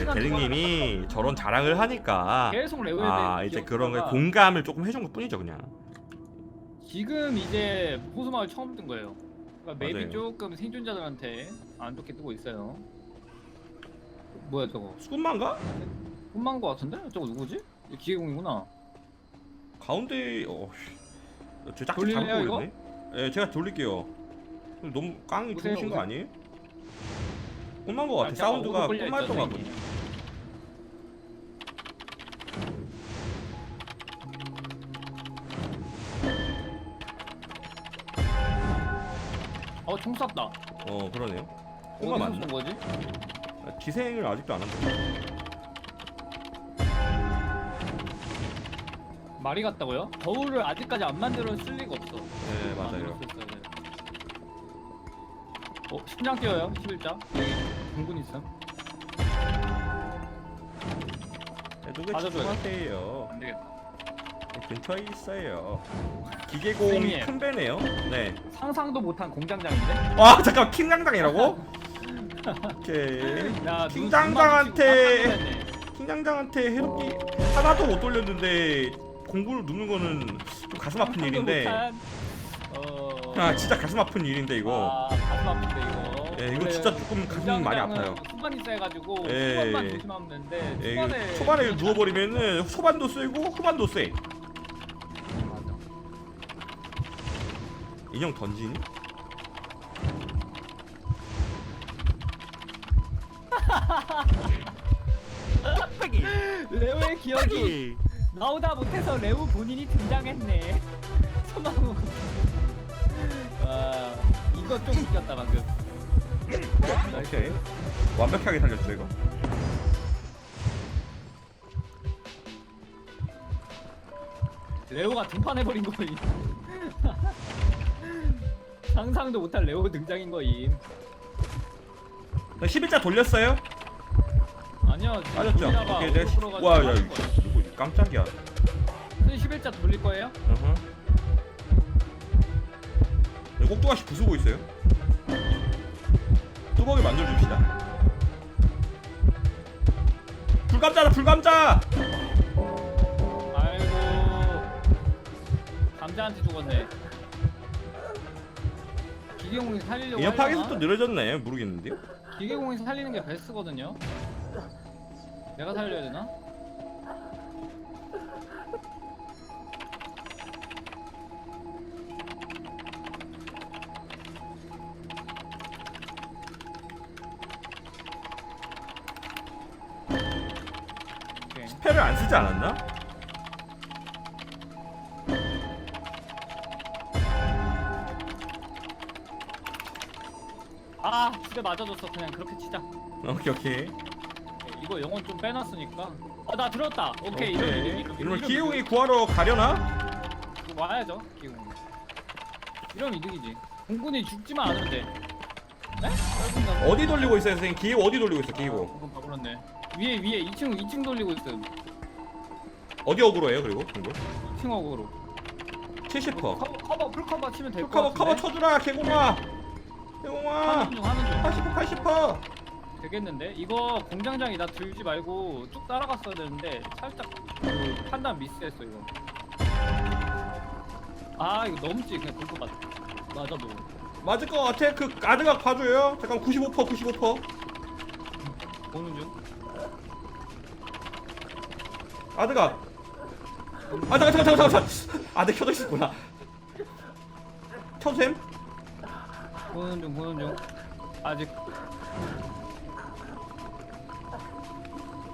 시간 대리님이 저런 자랑을 하니까 계속 레벨 아 이제 그런 거에 공감을 조금 해준 것 뿐이죠 그냥 지금 이제 호수마을 처음 뜬 거예요. 그러니까 맵이 맞아요. 조금 생존자들한테 안 좋게 뜨고 있어요. 뭐야 저거? 수군만가? 혼만 거 같은데? 저거 누구지? 이거 기계공이구나. 가운데 어 씨. 저 짝짓 잘못 이거? 돌렸네 예 제가 돌릴게요 너무 깡이 좋으신 거. 아니에요? 꼼만 거 같아 아, 사운드가 끌려 꼼말 있죠, 것 같거든요 어, 총 쐈다. 어 그러네요 어디서 맞나? 쏜 거지? 아, 기생을 아직도 안 한다 말이 같다고요? 거울을 아직까지 안 만들어 쓸 리가 없어. 네 맞아요 만들었었어야 돼. 어, 심장 뛰어요, 11자. 공군 있음. 누가 맞아줘요. 집중하세요 안 되겠다. 근처에 있어요 기계공이 선생님. 큰 배네요 네 상상도 못한 공장장인데? 와 잠깐 킹장장이라고? 오케이 야, 눈- 팀장장한테- 눈 마주치고 깜짝 놀랐네. 킹장장한테 해독기 하나도 못 돌렸는데 공부를 누는 거는 좀 가슴 아픈 상상도 일인데 못한, 어... 아 진짜 가슴 아픈 일인데 이거 아, 가슴 아픈데 이거. 예 이거 원래 진짜 조금 가슴이 많이 공장장은 아파요 후반이 세가지고 예. 후반만 조심하면 되는데 예, 초반에 이거 초반에 누워버리면은 초반도 세고 후반도 세 인형 던지니? 레오의 기억이 나오다 못해서 레오 본인이 등장했네. 소나무. 와 이거 좀 웃겼다 방금. 오케이 완벽하게 살렸죠 이거 레오가 등판해버린 거임. 상상도 못할 레오 등장인 거임. 11자 돌렸어요? 아니요. 지금 빠졌죠? 돌리다가 오케이 내가 시... 와야 빠진 거예요. 누구 깜짝이야 선생님 11자 돌릴 거예요? 어허. 네, 꼭두가시 부수고 있어요 뚜벅이 만들어줍시다 불감자다 불감자 아이고 감자한테 죽었네. 기계공이 살리려고 하려나? 속도 느려졌네 모르겠는데요 기계공이 살리는 게 베스트거든요. 내가 살려야 되나? 아, 진짜 맞아줬어. 그냥 그렇게 치자. 오케이 오케이 오케이, 이거 영혼 좀 빼놨으니까. 어, 나 들었다. 오케이. 오케이 이러면 이기기, 이러면 이러면 이기기. 기용이 구하러 가려나? 와야죠 기공 이러면 이득이지 공군이 죽지만 않으면 돼 네? 떨군다고? 어디 돌리고 있어요 선생님 기호 어디 돌리고 있어 기호 공군 바꾸렸네 위에 위에 2층 2층 돌리고 있음 어디 어그로예요 그리고 공부 2층 어그로 70퍼 커버 커버 풀 커버 치면 될것 커버 커버 같은데 쳐주라 개공아 중 중. 80퍼 80퍼. 되겠는데? 이거 공장장이 나 들지 말고 쭉 따라갔어야 되는데 살짝 그 판단 미스했어 이거. 아 이거 넘지 그냥 볼것 같아 맞아도. 맞을 것 같아. 그 아드각 봐줘요. 잠깐 95퍼 95퍼. 보는 중. 아드각 아 잠깐 잠깐 잠깐 잠깐. 아드 켜져 있었구나. 켜셈 보는 중 보는 중 아직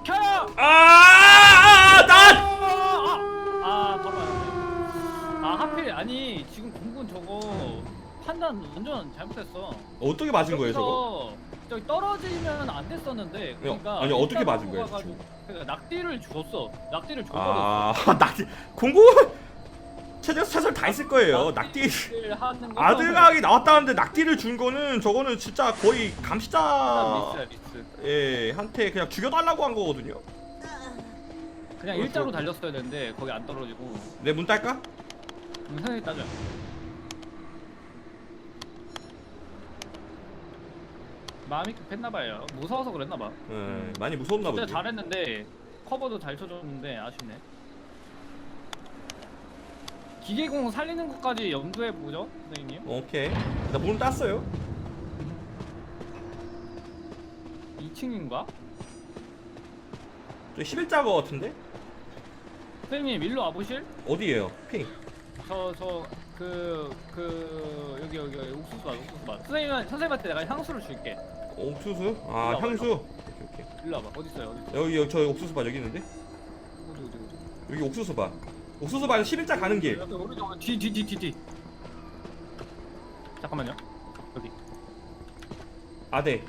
켜요! 아, 아. 아 하필 아니 지금 공군 저거 판단 완전 잘못했어. 어떻게 맞은 거예요 저거 여기서 저기 떨어지면 안 됐었는데 그러니까 아니, 어떻게 맞은 거예요, 그러니까 낙디를 줬어. 낙디를 줘버렸어. 아 낙디 공고 최저 최선 다 했을 거예요 낙디 낙디를 하는 거 아드각이 나왔다는데 낙디를 준 거는 저거는 진짜 거의 감시자 미스야 미스. 예 한테 그냥 죽여달라고 한 거거든요 그냥 일자로 달렸어야 되는데 거기 안 떨어지고 내 문 딸까? 음, 선생님 따져. 마음이 급했나봐요. 무서워서 그랬나봐. 예, 많이 무서웠나 진짜 보지. 잘했는데 커버도 잘 쳐줬는데 아쉽네. 기계공 살리는 것까지 염두에 보죠, 선생님. 오케이. 나 문을 땄어요. 2층인가? 저 11자거 같은데? 선생님 일로 와보실? 어디에요? 핑. 저 저 그 그 여기 여기 여기 옥수수 맛 옥수수 맛. 선생님 선생님한테 내가 향수를 줄게. 옥수수? 아, 올라와요. 향수. 오케이, 오케이. 일로 와봐. 어디 있어요? 어디 있어? 여기, 여기 저 옥수수 밭 여기 있는데? 어디 어디 어디? 여기 옥수수 밭. 옥수수 밭 11자 가는 길. 여기 오른쪽 뒤뒤뒤 뒤 뒤. 잠깐만요. 여기. 아대.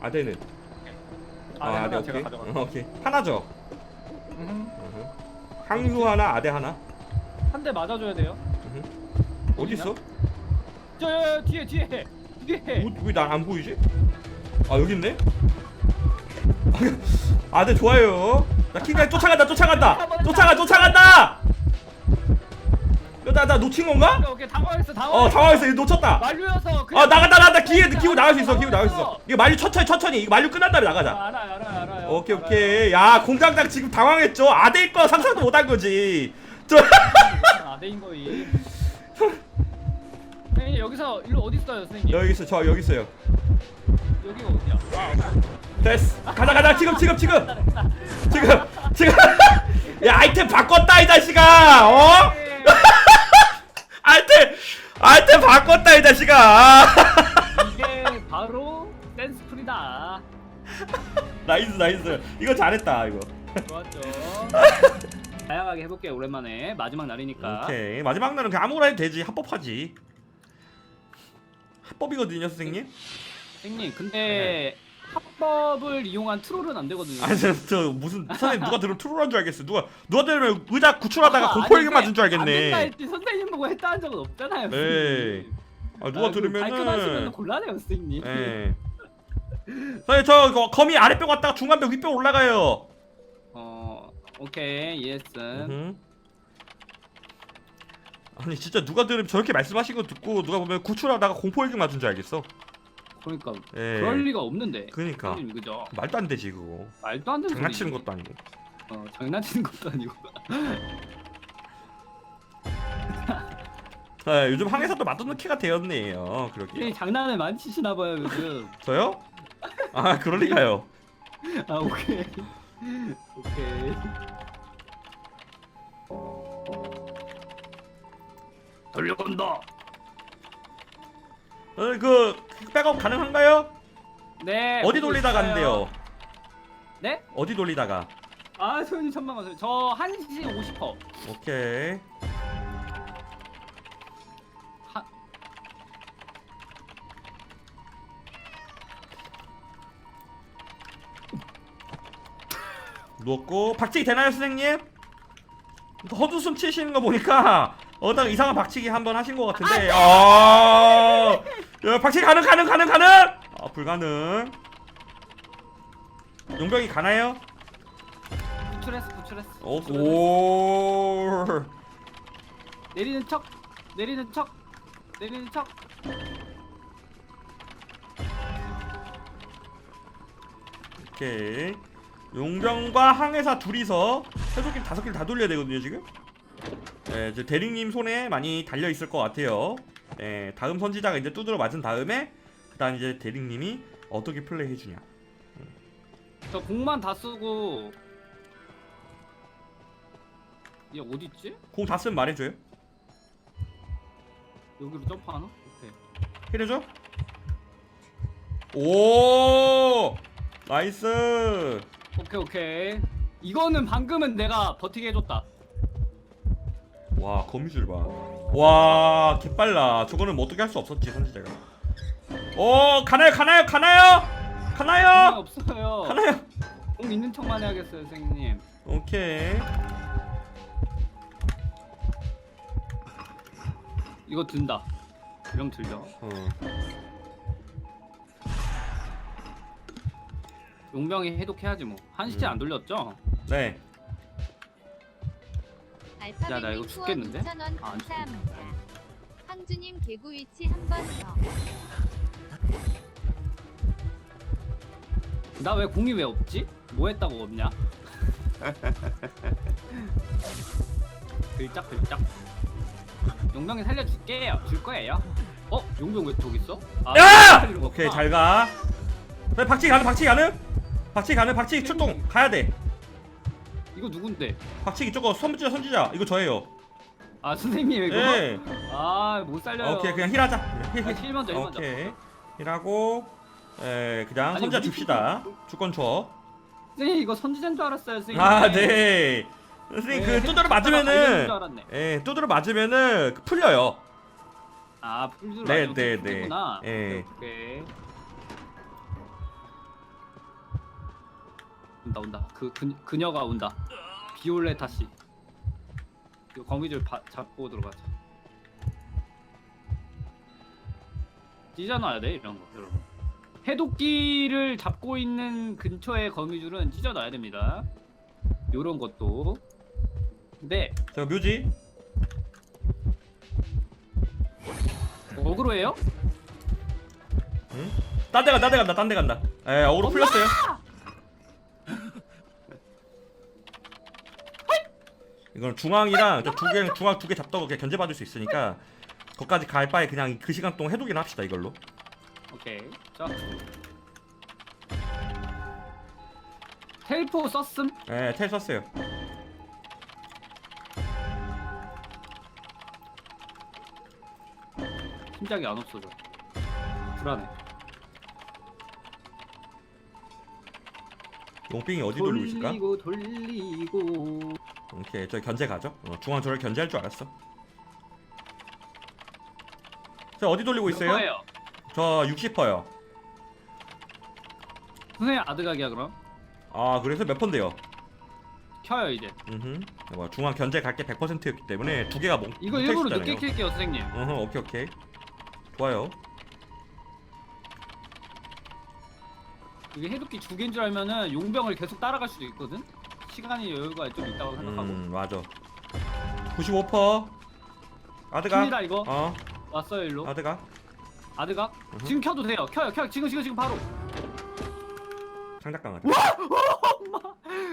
아대는. 아, 네, 하나 제가 가져가. 어, 오케이. 하나죠. 음. 향수 하나, 아대 하나. 한대 맞아줘야 돼요. 어디 있어? 저 여, 여, 뒤에 뒤에 뒤에. 왜난 안 보이지? 아 여기 있네. 아대 좋아요. 나 킹가이 쫓아간다, 쫓아간다, 쫓아가, 쫓아간다. 나 나 놓친 건가? 오케이 오케이 당황했어 어 당황했어. 당황했어, 이거 놓쳤다. 만류여서. 아 나간다, 나간다. 기회, 기회 나갈 수 있어, 기회 나갈 수 있어. 이거 만류 천천히, 천천히. 이거 만류 끝난 다음에 나가자. 아, 알아요 알아요 알아요. 오케이. 오케이 야 공장장 지금 당황했죠 아대일 거 상상도 못 한 거지 저 아대인 거이. 선생님 여기서 일로 어디 있어요 선생님? 여기 있어 저 여기 있어요 여기가 어디야? 아, 됐어 가자 가자 지금 지금 지금 지금 지금 야 아이템 바꿨다 이 자식아 어 아이템 아이템 바꿨다 이 자식아. 이게 바로 댄스풀이다. 나이스 나이스. 이거 잘했다 이거. 좋았죠. 다양하게 해볼게 요 오랜만에. 마지막 날이니까. 오케이. 마지막 날은 그냥 아무거나 해도 되지. 합법하지. 합법이거든요 선생님? 선생님 근데 합법을 이용한 트롤은 안 되거든요. 아니 저, 저 무슨 선생님 누가 들으면 트롤한 줄 알겠어 누가 누가 들으면 의자 구출하다가 아, 공포에게 아니, 맞은 줄 안 된다 알겠네 했지 선생님 보고 했다 한 적은 없잖아요. 에이. 아 누가 발끈하시면 들으면은 곤란해요 선생님. 예 선생님 저 거- 거미 아랫뼈 갔다가 중간뼈 윗뼈 올라가요 어 오케이 예스. 아니 진짜 누가 들으면 저렇게 말씀하신 거 듣고 누가 보면 구출하다가 공포에게 맞은 줄 알겠어 그러니까 예 그럴 리가 없는데. 그니까 선생님 그죠? 말도 안 되지 그거 말도 안 되는 장난치는 소리지. 것도 아니고 어 장난치는 것도 아니고. 예, 요즘 항에서 또 맞던 키가 되었네요 선생님 그러게 장난을 많이 치시나 봐요 요즘. 저요? 아 그럴 리가요 아 오케이. 오케이. 돌려본다. 어, 그 백업 가능한가요? 네. 어디 보고 돌리다 있어요. 간대요? 네? 어디 돌리다가? 아 소연이 천만 원. 저 1시 50퍼. 오케이. 하... 누웠고 박치기 되나요 선생님? 헛웃음 치시는 거 보니까 어디다가 이상한 박치기 한번 하신 것 같은데 아, 야, 박치기 가능 가능 가능 가능 아 불가능 용병이 가나요? 구출했어 구출했어. 오, 구출했어. 오. 내리는 척 내리는 척 내리는 척. 오케이 용병과 항해사 둘이서 해적길 다섯 길 다 돌려야 되거든요 지금 네, 이제 대리님 손에 많이 달려 있을 것 같아요 네, 다음 선지자가 이제 두드려 맞은 다음에 그다음 이제 대리님이 어떻게 플레이 해 주냐 저 공만 다 쓰고. 얘 어디 있지? 공 다 쓰면 말해 줘요 여기로 점프하나? 오케이. 해려줘 오 나이스 오케이 오케이. 이거는 방금은 내가 버티게 해줬다. 와 거미줄 봐와 개빨라 저거는 뭐 어떻게 할 수 없었지 선지자가 오 가나요 가나요 가나요 가나요 없어요. 가나요 공 있는 척만 해야겠어요 선생님. 오케이 이거 든다. 이러면 들죠. 어. 용병이 해독해야지 뭐. 한시째 음. 안 돌렸죠? 네 야, 나 이거 죽겠는데? 원 아, 안 감사합니다. 황주님 개구 위치 한 번 더. 나 왜 공이 왜 없지? 뭐 했다고 없냐? 글짝 글짝 용병이 살려줄게요 줄 거예요 어? 용병 왜 저기 있어? 아, 야! 살리러 갔구나. 오케이 잘 가. 그래 박치기 가능 박치기 가능? 박치기 가능 박치기 출동 가야 돼. 이거 누군데? 박치기 저거 선지자 선지자 이거 저예요. 아 선생님 이거? 예. 아못 살려요 오케이 그냥 힐하자. 힐, 아, 힐. 힐 먼저 힐 먼저 오케이 힐하고 에 그냥 아니, 선지자 우리 줍시다. 주권 줘. 선생님 이거 선지자인 줄 알았어요 선생님 아 네. 선생님 네, 그 헤드 두드려 쳤다가 달려있는 맞으면은. 예 두드려 맞으면은 그 풀려요. 아 풀줄 네, 알고 네, 풀구나. 네. 예. 오케이 온다 온다. 그 그, 그녀가 온다. 비올레타 씨그 거미줄 바, 잡고 들어가자. 찢어놔야 돼 이런 거 여러분. 해독기를 잡고 있는 근처의 거미줄은 찢어놔야 됩니다. 요런 것도. 근데 저 묘지. 어그로예요? 딴 데 간다 딴 데 간다 딴 데 간다. 에 어그로 풀렸어요. 이건 중앙이랑 저두 개 중앙 두 개 잡다가 그냥 견제 받을 수 있으니까 거기까지 갈 바에 그냥 그 시간 동안 해독이나 합시다 이걸로. 오케이 자 텔포 썼음? 예, 텔 썼어요. 심장이 안 없어져 불안해 용빙이 어디? 돌리고 돌리고 오케이, 저 견제 가죠. 어, 중앙 저를 견제할 줄 알았어. 저 어디 돌리고 몇 있어요? 거예요? 저 60퍼요. 선생님 아드각이야 그럼? 아, 그래서 몇 펀데요? 켜요 이제 음, 뭐 중앙 견제 갈게 100%였기 때문에 두 개가 몽. 이거 뭉쳐 일부러 있었잖아요. 늦게 킬게요 선생님 어허, 오케이 오케이. 좋아요. 이게 해독기 두 개인 줄 알면은 용병을 계속 따라갈 수도 있거든? 시간이 여유가 좀 있다고 생각하고 음, 맞아. 95퍼. 아드가. 큽니다 이거 어, 왔어요 일로 아드가. 아드각 음흠. 지금 켜도 돼요 켜요 켜요 지금 지금 지금 바로 창작강아지.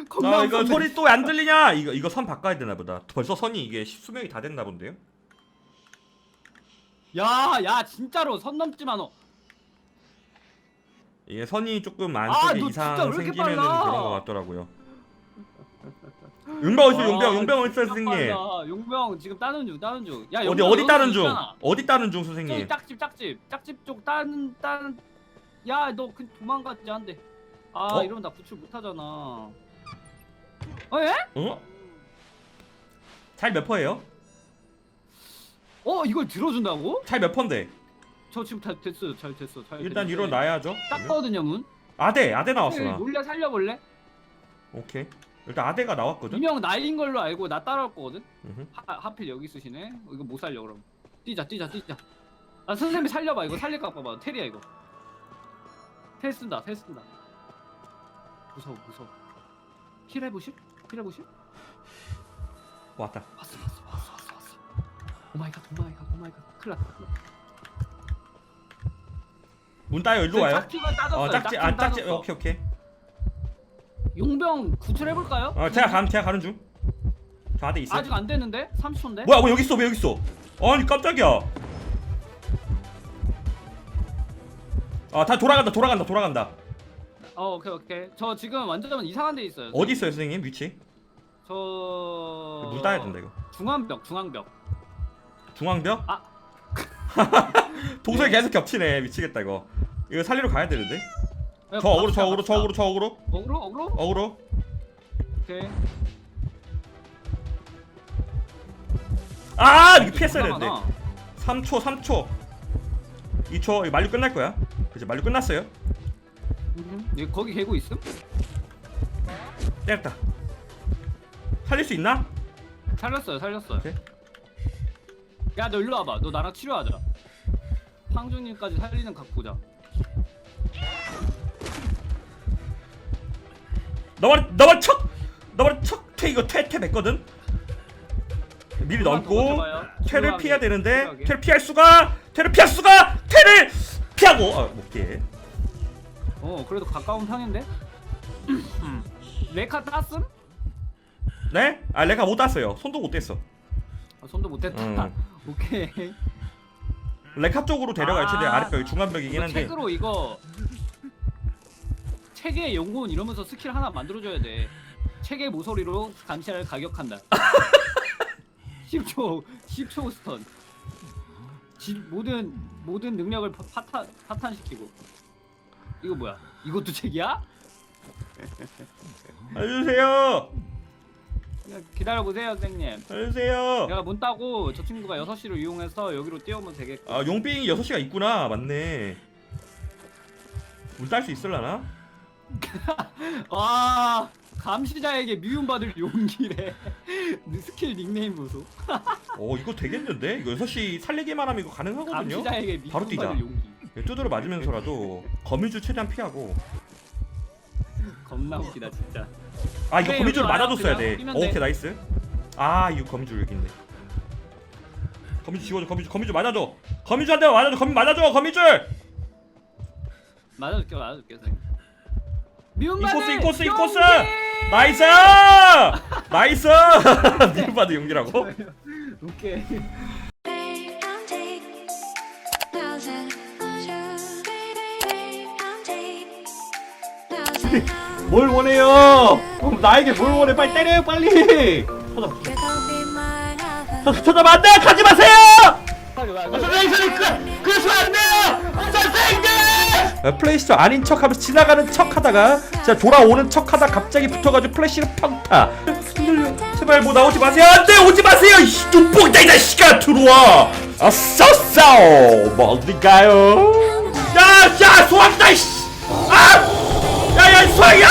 겁나 아, 이거. 소리 또 안 들리냐? 이거 이거 선 바꿔야 되나 보다. 벌써 선이 이게 수명이 다 됐나 본데요? 야, 야, 진짜로 선 넘지 마 너. 이게 선이 조금 아, 안쪽에 너 이상 진짜 왜 이렇게 생기면은 빨라? 그런 것 같더라고요. 용병 어디 있어? 아, 용병 용병 진짜 선생님? 용병 지금 따는 중, 따는 중. 야, 어디 어디 따는 중? 어디 따는 중 저기 선생님? 짝집, 짝집, 짝집 쪽 따는 따는. 야, 너 그 도망갔지 안 돼. 아, 어? 이러면 나 구출 못 하잖아. 어, 예? 어? 잘 몇 퍼예요? 어, 이걸 들어준다고? 잘 몇 퍼인데? 저 지금 다 됐어요. 잘 됐어. 잘 일단 됐는데. 일어나야죠. 땄거든요, 문. 아대 아대 나왔어 네, 나. 몰래 살려볼래? 오케이. 일단 아대가 나왔거든. 이명 나인 걸로 알고 나 따라올 거거든. 음흠. 하, 하필 여기 있으시네. 어, 이거 못 살려 그럼. 뛰자 뛰자 뛰자. 아 선생님이 살려봐. 이거 살릴까 봐봐. 테리야 이거. 텔 쓴다. 텔 쓴다. 무서워 무서워. 힐 해보실? 힐 해보실? 왔다. 왔어 왔어 왔어 왔어 왔어. 오 마이 갓 오 마이 갓 오 마이 갓. 큰일 났다. 큰일 났다. 문 따요 일로 와요. 짝집은 따졌어요. 어 짝지 아 짝지 따졌어. 오케이 오케이. 용병 구출해볼까요? 어 제가 감 제가 가는 중. 저 아대 있어. 아직 안 됐는데? 30초인데? 뭐야 뭐 여기 있어 왜 여기 있어? 아니 깜짝이야. 아다 돌아간다 돌아간다 돌아간다. 어 오케이 오케이. 저 지금 완전 이상한 데 있어요. 어디 있어요 선생님 위치? 저... 문 따야 된다 이거. 중앙벽 중앙벽. 중앙벽? 아. 동선이 계속 겹치네 미치겠다 이거. 이거 살리러 가야 되는데. 야, 저 어그로 저 어그로 저. 어그로 저 어그로 어그로 어그로? 어그로. 오케이. 아 이거 피했어야 존나 되는데. 많아. 3초 3초 2초 이거 만류 끝날 거야 그치 만류 끝났어요 음, 거기 개구 있음? 때렸다 살릴 수 있나? 살렸어요 살렸어요. 오케이. 야 너 일로 와봐. 너 나랑 치료하자. 황중님까지 살리는 각 보자. 너만 너만 척 너만 척퇴 이거 퇴퇴 뱉거든 미리 넘고. 퇴를 피해야 되는데. 퇴를 피할 수가 퇴를 피할 수가 퇴를 피하고 아, 못 피해 어 그래도 가까운 편인데? 레카 땄음? 네? 아 레카 못 땄어요 손도 못 댔어 아, 손도 못했다 음. 오케이 레카 쪽으로 최대한 아, 아랫벽 중간벽이긴 이거 한데 책으로 이거 책의 연구원 이러면서 스킬 하나 만들어줘야 돼. 책의 모서리로 감시를 가격한다. 10초 10초 스턴. 지, 모든 모든 능력을 파- 파탄 파탄시키고. 이거 뭐야? 이것도 책이야? 알려주세요. 기다려 보세요 선생님. 알려주세요. 내가 문 따고 저 친구가 6시를 이용해서 여기로 뛰어오면 되겠고 아 용빙이 6시가 있구나. 맞네. 문딸수 있을라나? 와 감시자에게 미움받을 용기래. 스킬 닉네임 보소. 어 이거 되겠는데? 이거 6시 살리기만 하면 이거 가능하거든요? 감시자에게 바로 뛰자. 미움받을 용기. 예, 두드려 맞으면서라도 거미줄 최대한 피하고. 겁나 웃기다 진짜. 아 이거 네, 거미줄 맞아줬어야. 돼. 어, 돼. 오케이 나이스. 아 이거 거미줄 여기 있네. 거미줄 지워줘 거미줄 거미줄 맞아줘. 거미줄 한대 맞아줘 거미 맞아줘 거미줄! 맞아줄게 맞아줄게 선생님 이 미움받을 코스 이 코스 이 용기! 코스 나이스! 나이스! 미움받은 용기라고? 오케이. 뭘 원해요? 나에게 뭘 원해? 빨리 때려요 빨리! heaven. 찾아봐. 안돼 가지 마세요! 선생님 그래서 안 돼요! 선생님 플레이스토어 아닌 척하면서 지나가는 척하다가 진짜 돌아오는 척하다 갑자기 붙어가지고 플래시를 평타. 제발 뭐 나오지 마세요. 안돼 오지 마세요. 이씨 눈뽕이다 이 자식아 들어와. 아싸싸 멀리 가요? 야야 소환다 이씨. 아! 야야 소환 야